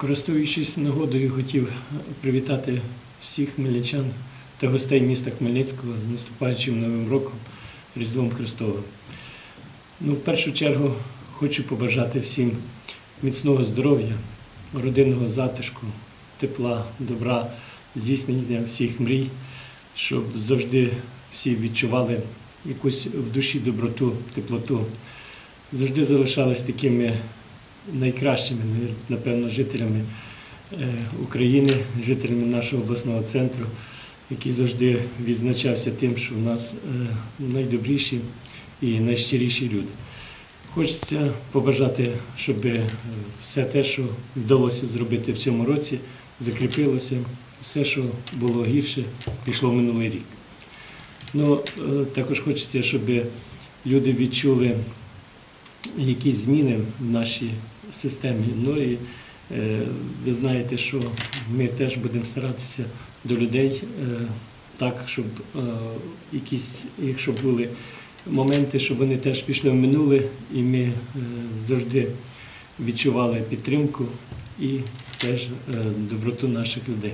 Користуючись нагодою, хотів привітати всіх хмельничан та гостей міста Хмельницького з наступаючим Новим роком Різдвом Христовим. Ну, в першу чергу хочу побажати всім міцного здоров'я, родинного затишку, тепла, добра, здійснення всіх мрій, щоб завжди всі відчували якусь в душі доброту, теплоту, завжди залишались такими найкращими, напевно, жителями е, України, жителями нашого обласного центру, який завжди відзначався тим, що в нас е, найдобріші і найщиріші люди. Хочеться побажати, щоб е, все те, що вдалося зробити в цьому році, закріпилося, все, що було гірше, пішло в минулий рік. Ну, також хочеться, щоб люди відчули якісь зміни в нашій системі. Ну і е, ви знаєте, що ми теж будемо старатися до людей е, так, щоб е, якісь, якщо були моменти, щоб вони теж пішли в минуле, і ми завжди відчували підтримку і теж доброту наших людей.